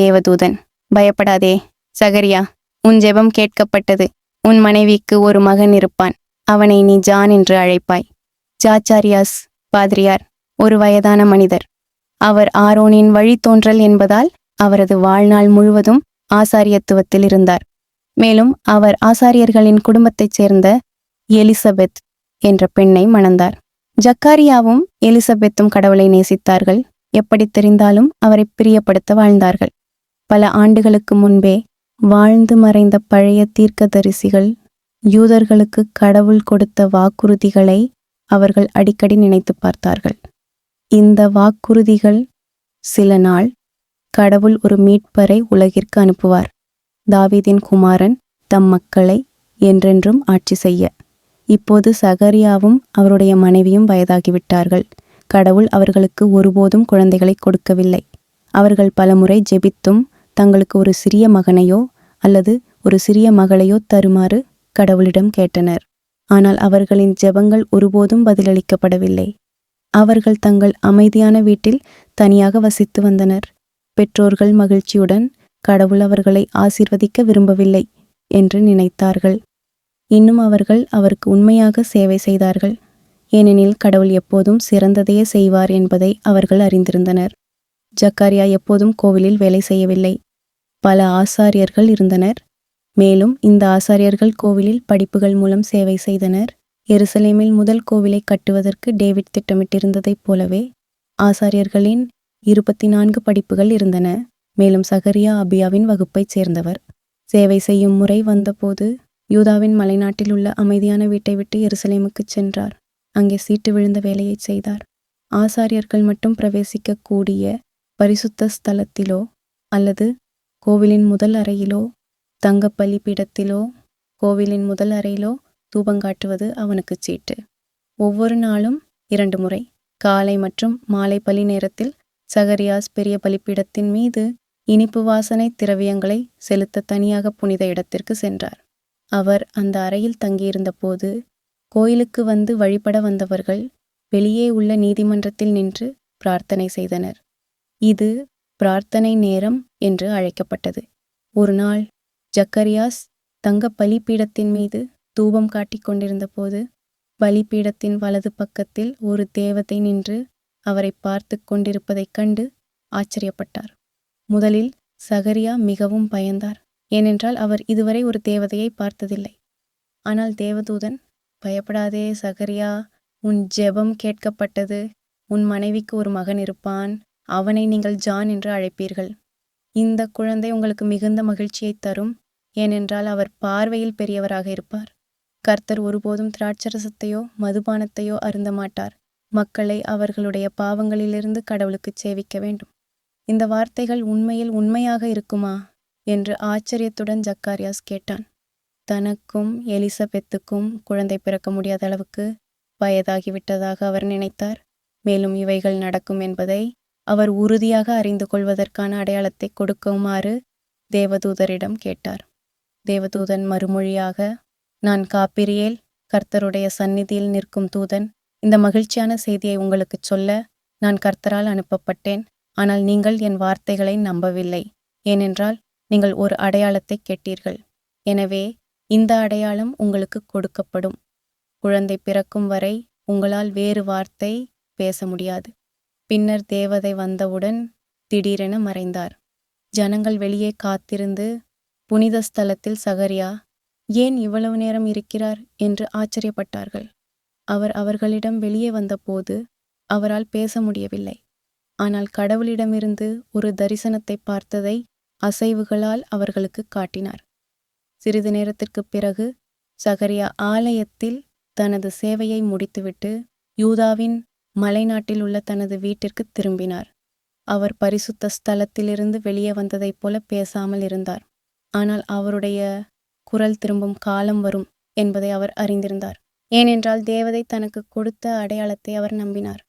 தேவதூதன் பயப்படாதே சகரியா உன் ஜெபம் கேட்கப்பட்டது. உன் மனைவிக்கு ஒரு மகன் இருப்பான். அவனை நீ ஜான் என்று அழைப்பாய். ஜாச்சாரியாஸ் பாதிரியார் ஒரு வயதான மனிதர். அவர் ஆரோனின் வழித்தோன்றல் என்பதால் அவரது வாழ்நாள் முழுவதும் ஆசாரியத்துவத்தில் இருந்தார். மேலும் அவர் ஆசாரியர்களின் குடும்பத்தைச் சேர்ந்த எலிசபெத் என்ற பெண்ணை மணந்தார். ஜக்காரியாவும் எலிசபெத்தும் கடவுளை நேசித்தார்கள். எப்படி தெரிந்தாலும் அவரை பிரியப்படுத்த வாழ்ந்தார்கள். பல ஆண்டுகளுக்கு முன்பே வாழ்ந்து மறைந்த பழைய தீர்க்கதரிசிகள் யூதர்களுக்கு கடவுள் கொடுத்த வாக்குறுதிகளை அவர்கள் அடிக்கடி நினைத்து பார்த்தார்கள். இந்த வாக்குறுதிகள் சில நாள் கடவுள் ஒரு மீட்பரை உலகிற்கு அனுப்புவார். தாவீதின் குமாரன் தம் மக்களை என்றென்றும் ஆட்சி செய்ய. இப்போது சகரியாவும் அவருடைய மனைவியும் வயதாகிவிட்டார்கள். கடவுள் அவர்களுக்கு ஒருபோதும் குழந்தைகளை கொடுக்கவில்லை. அவர்கள் பலமுறை ஜெபித்தும் தங்களுக்கு ஒரு சிறிய மகனையோ அல்லது ஒரு சிறிய மகளையோ தருமாறு கடவுளிடம் கேட்டனர். ஆனால் அவர்களின் ஜெபங்கள் ஒருபோதும் பதிலளிக்கப்படவில்லை. அவர்கள் தங்கள் அமைதியான வீட்டில் தனியாக வசித்து வந்தனர். பெற்றோர்கள் மகிழ்ச்சியுடன் கடவுள் அவர்களை ஆசிர்வதிக்க விரும்பவில்லை என்று நினைத்தார்கள். இன்னும் அவர்கள் அவருக்கு உண்மையாக சேவை செய்தார்கள். ஏனெனில் கடவுள் எப்போதும் சிறந்ததையே செய்வார் என்பதை அவர்கள் அறிந்திருந்தனர். ஜக்காரியா எப்போதும் கோவிலில் வேலை செய்யவில்லை. பல ஆசாரியர்கள் இருந்தனர். மேலும் இந்த ஆசாரியர்கள் கோவிலில் படிப்புகள் மூலம் சேவை செய்தனர். எருசலேமில் முதல் கோவிலை கட்டுவதற்கு டேவிட் திட்டமிட்டிருந்ததைப் போலவே ஆசாரியர்களின் இருபத்தி நான்கு படிப்புகள் இருந்தன. மேலும் சகரியா அபியாவின் வகுப்பைச் சேர்ந்தவர். சேவை செய்யும் முறை வந்தபோது யூதாவின் மலைநாட்டில் உள்ள அமைதியான வீட்டை விட்டு எருசலேமுக்குச் சென்றார். அங்கே சீட்டு விழுந்த வேலையைச் செய்தார். ஆசாரியர்கள் மட்டும் பிரவேசிக்கக்கூடிய பரிசுத்த ஸ்தலத்திலோ அல்லது கோவிலின் முதல் அறையிலோ தங்க பலிபீடத்திலோ கோவிலின் முதல் அறையிலோ தூபங்காட்டுவது அவனுக்கு சீட்டு. ஒவ்வொரு நாளும் இரண்டு முறை. காலை மற்றும் மாலை பலி நேரத்தில் சகரியாஸ் பெரிய பலிப்பீடத்தின் மீது இனிப்பு வாசனை திரவியங்களை செலுத்த தனியாக புனித இடத்திற்கு சென்றார். அவர் அந்த அறையில் தங்கியிருந்த போது கோயிலுக்கு வந்து வழிபட வந்தவர்கள் வெளியே உள்ள நீதிமன்றத்தில் நின்று பிரார்த்தனை செய்தனர். இது பிரார்த்தனை நேரம் என்று அழைக்கப்பட்டது. ஒரு நாள் ஜக்கரியாஸ் தங்க பலிப்பீடத்தின் மீது தூபம் காட்டிக் கொண்டிருந்த போது பலிபீடத்தின் வலது பக்கத்தில் ஒரு தேவதை நின்று அவரை பார்த்து கொண்டிருப்பதைக் கண்டு ஆச்சரியப்பட்டார். முதலில் சகரியா மிகவும் பயந்தார். ஏனென்றால் அவர் இதுவரை ஒரு தேவதையை பார்த்ததில்லை. ஆனால் தேவதூதன் பயப்படாதே சகரியா உன் ஜெபம் கேட்கப்பட்டது. உன் மனைவிக்கு ஒரு மகன் இருப்பான். அவனை நீங்கள் ஜான் என்று அழைப்பீர்கள். இந்த குழந்தை உங்களுக்கு மிகுந்த மகிழ்ச்சியை தரும் ஏனென்றால் அவர் பார்வையில் பெரியவராக இருப்பார். கர்த்தர் ஒருபோதும் திராட்சரசத்தையோ மதுபானத்தையோ அருந்த மாட்டார். மக்களை அவர்களுடைய பாவங்களிலிருந்து கடவுளுக்கு சேவிக்க வேண்டும். இந்த வார்த்தைகள் உண்மையில் உண்மையாக இருக்குமா? என்று ஆச்சரியத்துடன் ஜக்காரியாஸ் கேட்டான். தனக்கும் எலிசபெத்துக்கும் குழந்தை பிறக்க முடியாத அளவுக்கு வயதாகிவிட்டதாக அவர் நினைத்தார். மேலும் இவைகள் நடக்கும் என்பதை அவர் உறுதியாக அறிந்து கொள்வதற்கான அடையாளத்தை கொடுக்குமாறு தேவதூதரிடம் கேட்டார். தேவதூதன் மறுமொழியாக நான் காப்பிரியேல் கர்த்தருடைய சந்நிதியில் நிற்கும் தூதன். இந்த மகிழ்ச்சியான செய்தியை உங்களுக்குச் சொல்ல நான் கர்த்தரால் அனுப்பப்பட்டேன். ஆனால் நீங்கள் என் வார்த்தைகளை நம்பவில்லை. ஏனென்றால் நீங்கள் ஒரு அடையாளத்தை கேட்டீர்கள். எனவே இந்த அடையாளம் உங்களுக்கு கொடுக்கப்படும். குழந்தை பிறக்கும் வரை உங்களால் வேறு வார்த்தை பேச முடியாது. பின்னர் தேவதை வந்தவுடன் திடீரென மறைந்தார். ஜனங்கள் வெளியே காத்திருந்து புனித ஸ்தலத்தில் சகரியா ஏன் இவ்வளவு நேரம் இருக்கிறார்? என்று ஆச்சரியப்பட்டார்கள். அவர் அவர்களிடம் வெளியே வந்தபோது அவரால் பேச முடியவில்லை. ஆனால் கடவுளிடமிருந்து ஒரு தரிசனத்தை பார்த்ததை அசைவுகளால் அவர்களுக்கு காட்டினார். சிறிது நேரத்திற்குப் பிறகு சகரியா ஆலயத்தில் தனது சேவையை முடித்துவிட்டு யூதாவின் மலைநாட்டில் உள்ள தனது வீட்டிற்கு திரும்பினார். அவர் பரிசுத்த ஸ்தலத்திலிருந்து வெளியே வந்ததைப் போல பேசாமல் இருந்தார். ஆனால் அவருடைய குரல் திரும்பும் காலம் வரும் என்பதை அவர் அறிந்திருந்தார். ஏனென்றால் தேவதை தனக்கு கொடுத்த அடையாளத்தை அவர் நம்பினார்.